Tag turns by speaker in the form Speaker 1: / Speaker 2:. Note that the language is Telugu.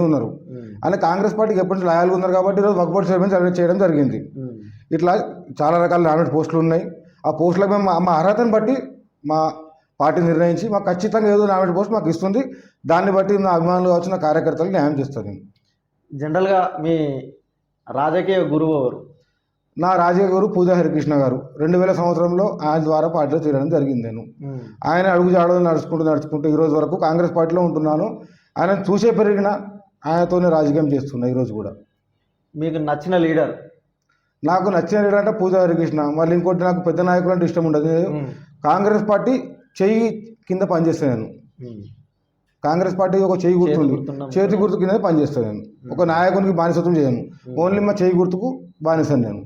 Speaker 1: ఉన్నారు. అని కాంగ్రెస్ పార్టీకి ఎప్పటి నుంచి లాయాలుగా ఉన్నారు కాబట్టి ఈరోజు వక్బోర్డ్ చైర్మన్ సెలెక్ట్ చేయడం జరిగింది. ఇట్లా చాలా రకాల నామినేట్ పోస్టులు ఉన్నాయి. ఆ పోస్టులకు మేము మా- అర్హతను బట్టి మా పార్టీ నిర్ణయించి మాకు ఖచ్చితంగా ఏదో నామినేట్ పోస్ట్ మాకు ఇస్తుంది. దాన్ని బట్టి నా అభిమానులు కావచ్చు నా కార్యకర్తలు న్యాయం చేస్తాను నేను
Speaker 2: జనరల్గా మీ రాజకీయ గురువు ఎవరు?
Speaker 1: నా రాజకీయ గురు పూజా హరికృష్ణ గారు. రెండు వేల సంవత్సరంలో ఆయన ద్వారా పార్టీలో చేరడం జరిగింది నేను. ఆయన అడుగు జాడలు నడుచుకుంటూ నడుచుకుంటూ ఈ రోజు వరకు కాంగ్రెస్ పార్టీలో ఉంటున్నాను. ఆయన చూసే పెరిగిన ఆయనతోనే రాజకీయం చేస్తున్నా ఈరోజు కూడా.
Speaker 2: మీకు నచ్చిన లీడర్?
Speaker 1: నాకు నచ్చిన లీడర్ అంటే పూజా హరికృష్ణ. మళ్ళీ ఇంకోటి నాకు పెద్ద నాయకులు అంటే ఇష్టం ఉండదు. కాంగ్రెస్ పార్టీ చెయ్యి కింద పనిచేస్తాను నేను. కాంగ్రెస్ పార్టీ ఒక చెయ్యి గుర్తుంది. చేతి గుర్తు కింద పనిచేస్తాను నేను. ఒక నాయకునికి బానిసత్వం చేయను. ఓన్లీ మా చెయ్యి గుర్తుకు బానిసాను నేను.